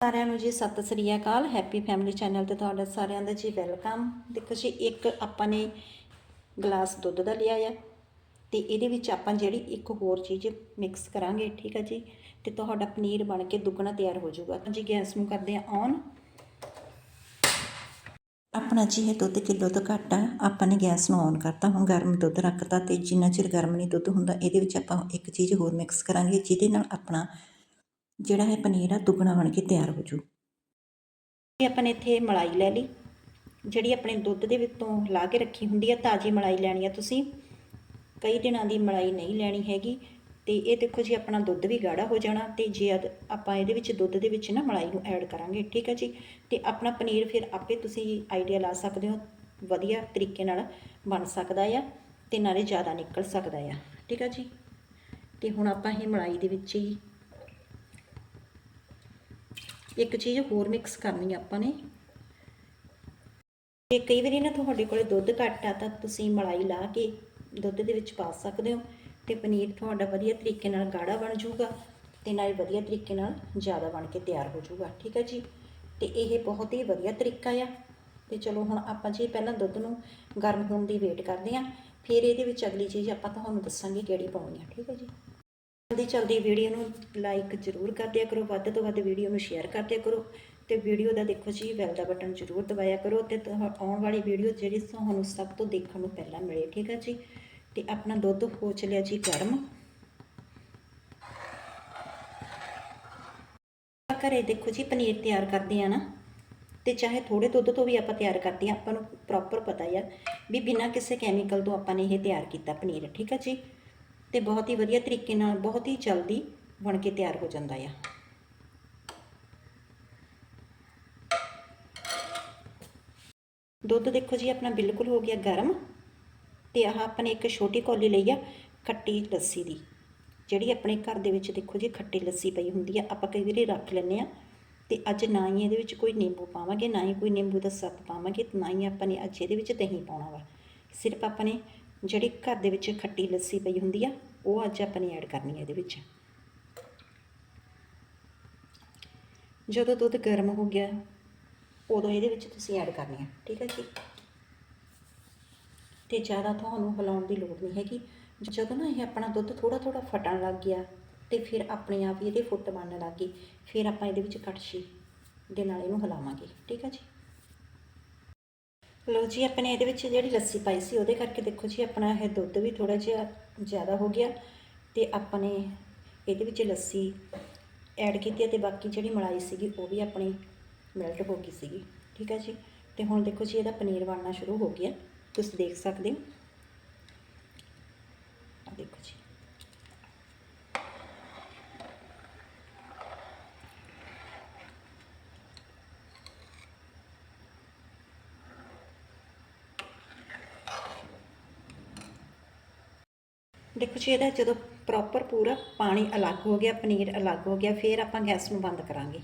ਸਾਰਿਆਂ ਨੂੰ ਜੀ ਸਤਿ ਸ੍ਰੀ ਅਕਾਲ ਹੈਪੀ ਫੈਮਿਲੀ ਚੈਨਲ ਤੇ ਤੁਹਾਡਾ ਸਾਰਿਆਂ ਦਾ ਜੀ ਵੈਲਕਮ ਦੇਖੋ ਜੀ, ਇੱਕ ਆਪਾਂ ਨੇ ਗਲਾਸ ਦੁੱਧ ਦਾ ਲਿਆ ਆ ਤੇ ਇਹਦੇ ਵਿੱਚ ਆਪਾਂ ਜਿਹੜੀ ਇੱਕ ਹੋਰ ਚੀਜ਼ ਮਿਕਸ ਕਰਾਂਗੇ, ਠੀਕ ਆ ਜੀ? ਤੇ ਤੁਹਾਡਾ ਪਨੀਰ ਬਣ ਕੇ ਦੁੱਗਣਾ ਤਿਆਰ ਹੋ ਜਾਊਗਾ। ਜੀ ਗੈਸ ਨੂੰ ਕਰਦੇ ਆ ਔਨ ਆਪਣਾ ਜੀ ਇਹ ਦੁੱਧ ਕਿਲੋ ਤੋਂ ਘੱਟ ਆ। ਆਪਾਂ ਨੇ ਗੈਸ ਨੂੰ ਔਨ ਕਰਤਾ, ਹੁਣ ਗਰਮ ਦੁੱਧ ਰੱਖਤਾ ਤੇ ਜਿੰਨਾ ਚਿਰ ਗਰਮ ਨਹੀਂ ਦੁੱਧ ਹੁੰਦਾ, ਇਹਦੇ ਵਿੱਚ ਆਪਾਂ ਇੱਕ ਚੀਜ਼ ਹੋਰ ਮਿਕਸ ਕਰਾਂਗੇ, ਜਿਹਦੇ ਨਾਲ ਆਪਣਾ ਜਿਹੜਾ ਇਹ ਪਨੀਰ ਆ, ਦੁੱਗਣਾ ਬਣ ਕੇ ਤਿਆਰ ਹੋ ਜੂ ਇਹ ਆਪਾਂ ਨੇ ਇੱਥੇ ਮਲਾਈ ਲੈ ਲਈ। ਜਿਹੜੀ ਆਪਣੇ ਦੁੱਧ ਦੇ ਵਿੱਚੋਂ ਲਾ ਕੇ ਰੱਖੀ ਹੁੰਦੀ ਆ, ਤਾਜ਼ੀ ਮਲਾਈ ਲੈਣੀ ਆ ਤੁਸੀਂ। ਕਈ ਦਿਨਾਂ ਦੀ ਮਲਾਈ ਨਹੀਂ ਲੈਣੀ ਹੈਗੀ। ਤੇ ਇਹ ਦੇਖੋ ਜੀ, ਆਪਣਾ ਦੁੱਧ ਵੀ ਗਾੜਾ ਹੋ ਜਾਣਾ। ਤੇ ਜੇ ਅਦ- ਆਪਾਂ ਇਹਦੇ ਵਿੱਚ ਦੁੱਧ ਦੇ ਵਿੱਚ ਨਾ ਮਲਾਈ ਨੂੰ ਐਡ ਕਰਾਂਗੇ, ਠੀਕ ਹੈ ਜੀ। ਤੇ ਆਪਣਾ ਪਨੀਰ ਫਿਰ ਆਪੇ ਤੁਸੀਂ ਆਈਡੀਆ ਲਾ ਸਕਦੇ ਹੋ, ਵਧੀਆ ਤਰੀਕੇ ਨਾਲ ਬਣ ਸਕਦਾ ਆ ਤੇ ਨਾਲੇ ਜ਼ਿਆਦਾ ਨਿਕਲ ਸਕਦਾ ਆ, ਠੀਕ ਹੈ ਜੀ। ਤੇ ਹੁਣ ਆਪਾਂ ਇਹ ਮਲਾਈ ਦੇ ਵਿੱਚ ਹੀ ਇੱਕ ਚੀਜ਼ ਹੋਰ ਮਿਕਸ ਕਰਨੀ ਆਪਾਂ ਨੇ। ਤੇ ਕਈ ਵਾਰੀ ਨਾ ਤੁਹਾਡੇ ਕੋਲੇ ਦੁੱਧ ਘੱਟ ਆ ਤਾਂ ਤੁਸੀਂ ਮਲਾਈ ਲਾ ਕੇ ਦੁੱਧ ਦੇ ਵਿੱਚ ਪਾ ਸਕਦੇ ਹੋ ਤੇ ਪਨੀਰ ਤੁਹਾਡਾ ਵਧੀਆ ਤਰੀਕੇ ਨਾਲ ਗਾੜਾ ਬਣ ਜਾਊਗਾ ਤੇ ਨਾਲੇ ਵਧੀਆ ਤਰੀਕੇ ਨਾਲ ਜ਼ਿਆਦਾ ਬਣ ਕੇ ਤਿਆਰ ਹੋ ਜਾਊਗਾ, ਠੀਕ ਹੈ ਜੀ? ਤੇ ਇਹ ਬਹੁਤ ਹੀ ਵਧੀਆ ਤਰੀਕਾ ਆ। ਤੇ ਚਲੋ ਹੁਣ ਆਪਾਂ ਜੀ ਪਹਿਲਾਂ ਦੁੱਧ ਨੂੰ ਗਰਮ ਹੋਣ ਦੀ ਵੇਟ ਕਰਦੇ ਆ ਫਿਰ ਇਹਦੇ ਵਿੱਚ ਅਗਲੀ ਚੀਜ਼ ਆਪਾਂ ਤੁਹਾਨੂੰ ਦੱਸਾਂਗੇ ਕਿਹੜੀ ਪਾਉਣੀ ਆ, ਠੀਕ ਹੈ ਜੀ? ਜਲਦੀ ਜਲਦੀ ਵੀਡੀਓ ਨੂੰ ਲਾਈਕ ਜ਼ਰੂਰ ਕਰ ਦਿਆ ਕਰੋ, ਵੱਧ ਤੋਂ ਵੱਧ ਵੀਡੀਓ ਨੂੰ ਸ਼ੇਅਰ ਕਰ ਦਿਆ ਕਰੋ ਤੇ ਵੀਡੀਓ ਦਾ ਦੇਖੋ ਜੀ ਬੈਲ ਦਾ ਬਟਨ ਜ਼ਰੂਰ ਦਬਾਇਆ ਕਰੋ ਤੇ ਆਉਣ ਵਾਲੀ ਵੀਡੀਓ ਜਿਹੜੀ ਤੁਹਾਨੂੰ ਸਭ ਤੋਂ ਦੇਖਣ ਨੂੰ ਪਹਿਲਾਂ ਮਿਲੇ, ਠੀਕ ਹੈ ਜੀ? ਤੇ ਆਪਣਾ ਦੁੱਧ ਹੋ ਚਲਿਆ ਜੀ ਗਰਮ। ਘਰੇ ਦੇਖੋ ਜੀ, ਪਨੀਰ ਤਿਆਰ ਕਰਦੇ ਆ ਨਾ, ਤੇ ਚਾਹੇ ਥੋੜੇ ਦੁੱਧ ਤੋਂ ਵੀ ਆਪਾਂ ਤਿਆਰ ਕਰਦੇ ਆ, ਆਪਾਂ ਨੂੰ ਪ੍ਰੋਪਰ ਪਤਾ ਆ ਵੀ ਬਿਨਾਂ ਕਿਸੇ ਕੈਮੀਕਲ ਤੋਂ ਆਪਾਂ ਨੇ ਇਹ ਤਿਆਰ ਕੀਤਾ ਪਨੀਰ, ਠੀਕ ਹੈ ਜੀ? ਤੇ ਬਹੁਤ ਹੀ ਵਧੀਆ ਤਰੀਕੇ ਨਾਲ, ਬਹੁਤ ਹੀ ਜਲਦੀ ਬਣ ਕੇ ਤਿਆਰ ਹੋ ਜਾਂਦਾ ਆ। ਦੁੱਧ ਦੇਖੋ ਜੀ, ਆਪਣਾ ਬਿਲਕੁਲ ਹੋ ਗਿਆ ਗਰਮ ਤੇ ਆਹ ਆਪਾਂ ਨੇ ਇੱਕ ਛੋਟੀ ਕੌਲੀ ਲਈ ਆ ਖੱਟੀ ਲੱਸੀ ਦੀ। ਜਿਹੜੀ ਆਪਣੇ ਘਰ ਦੇ ਵਿੱਚ ਦੇਖੋ ਜੀ, ਖੱਟੀ ਲੱਸੀ ਪਈ ਹੁੰਦੀ ਆ, ਆਪਾਂ ਕਈ ਵਾਰੀ ਰੱਖ ਲੈਂਦੇ ਆ ਤੇ ਅੱਜ ਨਾ ਹੀ ਇਹਦੇ ਵਿੱਚ ਕੋਈ ਨਿੰਬੂ ਪਾਵਾਂਗੇ, ਨਾ ਹੀ ਕੋਈ ਨਿੰਬੂ ਦਾ ਸੱਪ ਪਾਵਾਂਗੇ, ਤੇ ਨਾ ਹੀ ਆਪਾਂ ਨੇ ਅੱਜ ਇਹਦੇ ਵਿੱਚ ਦਹੀਂ ਪਾਉਣਾ ਵਾ। ਸਿਰਫ ਆਪਾਂ ਨੇ ਜਿਹੜੀ ਘਰ ਦੇ ਵਿੱਚ ਖੱਟੀ ਲੱਸੀ ਪਈ ਹੁੰਦੀ ਆ, ਉਹ ਅੱਜ ਆਪਾਂ ਨੇ ਐਡ ਕਰਨੀ ਹੈ ਇਹਦੇ ਵਿੱਚ। ਜਦੋਂ ਦੁੱਧ ਗਰਮ ਹੋ ਗਿਆ, ਉਦੋਂ ਇਹਦੇ ਵਿੱਚ ਤੁਸੀਂ ਐਡ ਕਰਨੀ ਹੈ ਠੀਕ ਹੈ ਜੀ? ਤੇ ਜ਼ਿਆਦਾ ਤੁਹਾਨੂੰ ਹਿਲਾਉਣ ਦੀ ਲੋੜ ਨਹੀਂ ਹੈਗੀ। ਜਦੋਂ ਨਾ ਇਹ ਆਪਣਾ ਦੁੱਧ ਥੋੜਾ ਥੋੜਾ ਫਟਣ ਲੱਗ ਗਿਆ, ਤੇ ਫਿਰ ਆਪਣੇ ਆਪ ਹੀ ਇਹਦੇ ਫੁੱਟ ਬਣਨ ਲੱਗ ਗਈ ਫਿਰ ਆਪਾਂ ਇਹਦੇ ਵਿੱਚ ਕੜਛੀ ਦੇ ਨਾਲ ਇਹਨੂੰ ਹਿਲਾਵਾਂਗੇ, ਠੀਕ ਹੈ ਜੀ? ਲੋ ਜੀ, ਆਪਣੇ ਇਹਦੇ ਵਿੱਚ ਜਿਹੜੀ ਲੱਸੀ ਪਾਈ ਸੀ, ਉਹਦੇ ਕਰਕੇ ਦੇਖੋ ਜੀ, ਆਪਣਾ ਇਹ ਦੁੱਧ ਵੀ ਥੋੜਾ ਜਿਹਾ ਜ਼ਿਆਦਾ ਹੋ ਗਿਆ ਤੇ ਆਪਣੇ ਇਹਦੇ ਵਿੱਚ ਲੱਸੀ ਐਡ ਕੀਤੀ ਤੇ ਬਾਕੀ ਜਿਹੜੀ ਮਲਾਈ ਸੀਗੀ, ਉਹ ਵੀ ਆਪਣੀ ਮੈਲਟ ਹੋ ਗਈ ਸੀਗੀ, ਠੀਕ ਹੈ ਜੀ? ਤੇ ਹੁਣ ਦੇਖੋ ਜੀ, ਇਹਦਾ ਪਨੀਰ ਬਣਨਾ ਸ਼ੁਰੂ ਹੋ ਗਿਆ। ਤੁਸੀਂ ਦੇਖ ਸਕਦੇ ਹੋ। ਦੇਖੋ ਜੀ। ਦੇਖੋ ਜੀ, ਇਹਦਾ ਜਦੋਂ ਪ੍ਰੋਪਰ ਪੂਰਾ ਪਾਣੀ ਅਲੱਗ ਹੋ ਗਿਆ, ਪਨੀਰ ਅਲੱਗ ਹੋ ਗਿਆ, ਫਿਰ ਆਪਾਂ ਗੈਸ ਨੂੰ ਬੰਦ ਕਰਾਂਗੇ।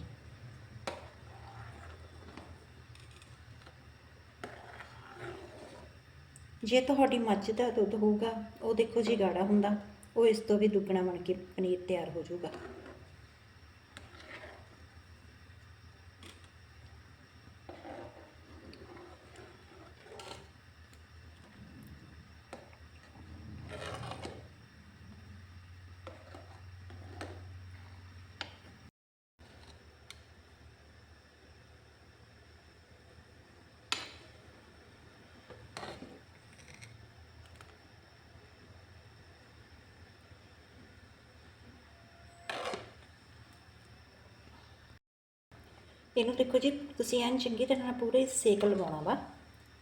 ਜੇ ਤੁਹਾਡੀ ਮੱਝ ਦਾ ਦੁੱਧ ਹੋਊਗਾ, ਉਹ ਦੇਖੋ ਜੀ ਗਾੜਾ ਹੁੰਦਾ, ਉਹ ਇਸ ਤੋਂ ਵੀ ਦੁੱਗਣਾ ਬਣ ਕੇ ਪਨੀਰ ਤਿਆਰ ਹੋ ਜਾਊਗਾ। ਇਹਨੂੰ ਦੇਖੋ ਜੀ, ਤੁਸੀਂ ਐਨ ਚੰਗੀ ਤਰ੍ਹਾਂ ਨਾਲ ਪੂਰੇ ਸੇਕ ਲਵਾਉਣਾ ਵਾ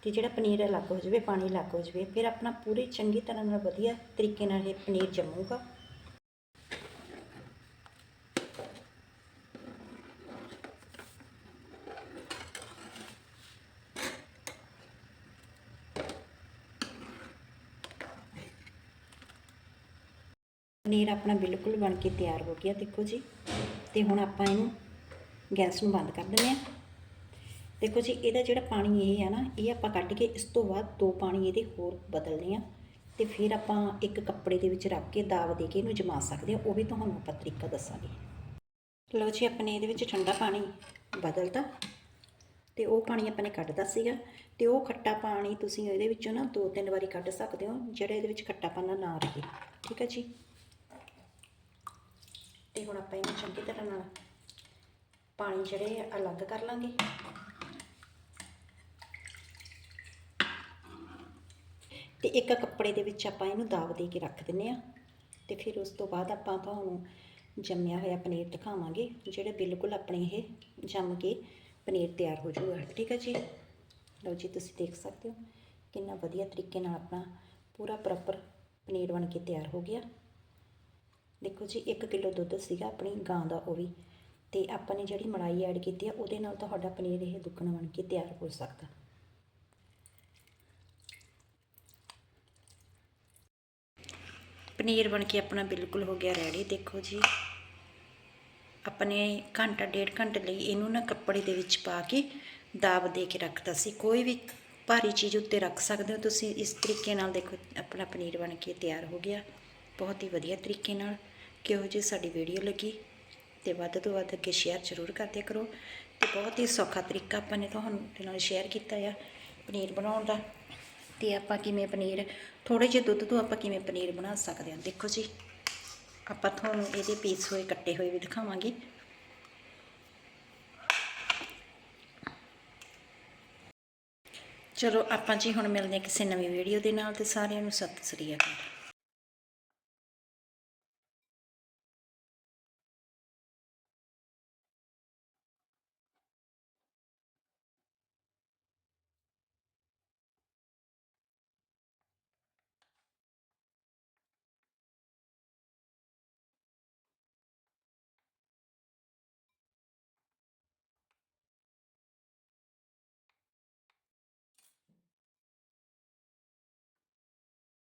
ਤੇ ਜਿਹੜਾ ਪਨੀਰ ਅਲੱਗ ਹੋ ਜਾਵੇ, ਪਾਣੀ ਅਲੱਗ ਹੋ ਜਾਵੇ, ਫਿਰ ਆਪਣਾ ਪੂਰੀ ਚੰਗੀ ਤਰ੍ਹਾਂ ਨਾਲ ਵਧੀਆ ਤਰੀਕੇ ਨਾਲ ਇਹ ਪਨੀਰ ਜੰਮੂਗਾ। ਪਨੀਰ ਆਪਣਾ ਬਿਲਕੁਲ ਬਣ ਕੇ ਤਿਆਰ ਹੋ ਗਿਆ, ਦੇਖੋ ਜੀ। ਤੇ ਹੁਣ ਆਪਾਂ ਇਹਨੂੰ ਗੈਸ ਨੂੰ ਬੰਦ ਕਰ ਦਿੰਦੇ ਆ। ਦੇਖੋ ਜੀ, ਇਹਦਾ ਜਿਹੜਾ ਪਾਣੀ ਇਹ ਆ ਨਾ, ਇਹ ਆਪਾਂ ਕੱਢ ਕੇ ਇਸ ਤੋਂ ਬਾਅਦ ਦੋ ਪਾਣੀ ਇਹਦੇ ਹੋਰ ਬਦਲਨੇ ਆ ਤੇ ਫਿਰ ਆਪਾਂ ਇੱਕ ਕੱਪੜੇ ਦੇ ਵਿੱਚ ਰੱਖ ਕੇ ਦਾਗ ਦੇ ਕੇ ਇਹਨੂੰ ਜਮਾ ਸਕਦੇ ਆ। ਉਹ ਵੀ ਤੁਹਾਨੂੰ ਆਪਾਂ ਤਰੀਕਾ ਦੱਸਾਂਗੇ। ਲਓ ਜੀ, ਆਪਣੇ ਇਹਦੇ ਵਿੱਚ ਠੰਡਾ ਪਾਣੀ ਬਦਲਤਾ ਤੇ ਉਹ ਪਾਣੀ ਆਪਾਂ ਨੇ ਕੱਢਦਾ ਸੀਗਾ ਤੇ ਉਹ ਖੱਟਾ ਪਾਣੀ ਤੁਸੀਂ ਇਹਦੇ ਵਿੱਚੋਂ ਨਾ ਦੋ ਤਿੰਨ ਵਾਰੀ ਕੱਢ ਸਕਦੇ ਹੋ, ਜਿਹੜਾ ਇਹਦੇ ਵਿੱਚ ਖੱਟਾਪਨ ਨਾ ਰਹੇ। ਠੀਕ ਹੈ ਜੀ? ਤੇ ਹੁਣ ਆਪਾਂ ਇਹਨੂੰ ਚੰਗੀ ਤਰ੍ਹਾਂ ਨਾਲ ਪਾਣੀ ਜਿਹੜੇ ਅਲੱਗ ਕਰ ਲਾਂਗੇ। ਤੇ ਇੱਕ ਕੱਪੜੇ ਦੇ ਵਿੱਚ ਆਪਾਂ ਇਹਨੂੰ ਦਾਬ ਦੇ ਕੇ ਰੱਖ ਦਿੰਨੇ ਆ ਤੇ ਫਿਰ ਉਸ ਤੋਂ ਬਾਅਦ ਆਪਾਂ ਤੁਹਾਨੂੰ ਜੰਮਿਆ ਹੋਇਆ ਪਨੀਰ ਦਿਖਾਵਾਂਗੇ, ਜਿਹੜੇ ਬਿਲਕੁਲ ਆਪਣੇ ਇਹ ਜੰਮ ਕੇ ਪਨੀਰ ਤਿਆਰ ਹੋ ਜਾਊਗਾ, ਠੀਕ ਹੈ ਜੀ? ਲਓ ਜੀ, ਤੁਸੀਂ ਦੇਖ ਸਕਦੇ ਹੋ ਕਿੰਨਾ ਵਧੀਆ ਤਰੀਕੇ ਨਾਲ ਆਪਣਾ ਪੂਰਾ ਪ੍ਰੋਪਰ ਪਨੀਰ ਬਣ ਕੇ ਤਿਆਰ ਹੋ ਗਿਆ। ਦੇਖੋ ਜੀ 1 ਕਿਲੋ ਦੁੱਧ ਸੀਗਾ ਆਪਣੀ ਗਾਂ ਦਾ, ਉਹ ਵੀ। ਤੇ ਆਪਾਂ ਨੇ ਜਿਹੜੀ ਮਲਾਈ ਐਡ ਕੀਤੀ ਆ, ਉਹਦੇ ਨਾਲ ਤੁਹਾਡਾ ਪਨੀਰ ਇਹ ਦੁੱਗਣਾ ਬਣ ਕੇ ਤਿਆਰ ਹੋ ਸਕਦਾ। ਪਨੀਰ ਬਣ ਕੇ ਆਪਣਾ ਬਿਲਕੁਲ ਹੋ ਗਿਆ ਰੈਡੀ ਦੇਖੋ ਜੀ। ਆਪਣੇ ਘੰਟਾ, ਡੇਢ ਘੰਟੇ ਲਈ ਇਹਨੂੰ ਨਾ ਕੱਪੜੇ ਦੇ ਵਿੱਚ ਪਾ ਕੇ ਦਾਬ ਦੇ ਕੇ ਰੱਖਦਾ ਸੀ। ਕੋਈ ਵੀ ਭਾਰੀ ਚੀਜ਼ ਉੱਤੇ ਰੱਖ ਸਕਦੇ ਹੋ ਤੁਸੀਂ। ਇਸ ਤਰੀਕੇ ਨਾਲ ਦੇਖੋ, ਆਪਣਾ ਪਨੀਰ ਬਣ ਕੇ ਤਿਆਰ ਹੋ ਗਿਆ। ਬਹੁਤ ਹੀ ਵਧੀਆ ਤਰੀਕੇ ਨਾਲ। ਕਿਹੋ ਜਿਹੀ ਸਾਡੀ ਵੀਡੀਓ ਲੱਗੀ। ਤੇ ਵੱਧ ਤੋਂ ਵੱਧ ਅੱਗੇ ਸ਼ੇਅਰ ਜ਼ਰੂਰ ਕਰਦੇ ਕਰੋ ਤੇ ਬਹੁਤ ਹੀ ਸੌਖਾ ਤਰੀਕਾ ਆਪਾਂ ਨੇ ਤੁਹਾਨੂੰ ਨਾਲ ਸ਼ੇਅਰ ਕੀਤਾ ਆ ਪਨੀਰ ਬਣਾਉਣ ਦਾ ਤੇ ਆਪਾਂ ਕਿਵੇਂ ਪਨੀਰ ਥੋੜੇ ਜਿਹੇ ਦੁੱਧ ਤੋਂ ਆਪਾਂ ਕਿਵੇਂ ਪਨੀਰ ਬਣਾ ਸਕਦੇ ਹਾਂ। ਦੇਖੋ ਜੀ, ਆਪਾਂ ਤੁਹਾਨੂੰ ਇਹਦੇ ਪੀਸ ਹੋਏ ਕੱਟੇ ਹੋਏ ਵੀ ਦਿਖਾਵਾਂਗੇ। ਚਲੋ ਆਪਾਂ ਜੀ ਹੁਣ ਮਿਲਦੇ ਹਾਂ ਕਿਸੇ ਨਵੀਂ ਵੀਡੀਓ ਦੇ ਨਾਲ ਤੇ ਸਾਰਿਆਂ ਨੂੰ ਸਤਿ ਸ੍ਰੀ ਅਕਾਲ।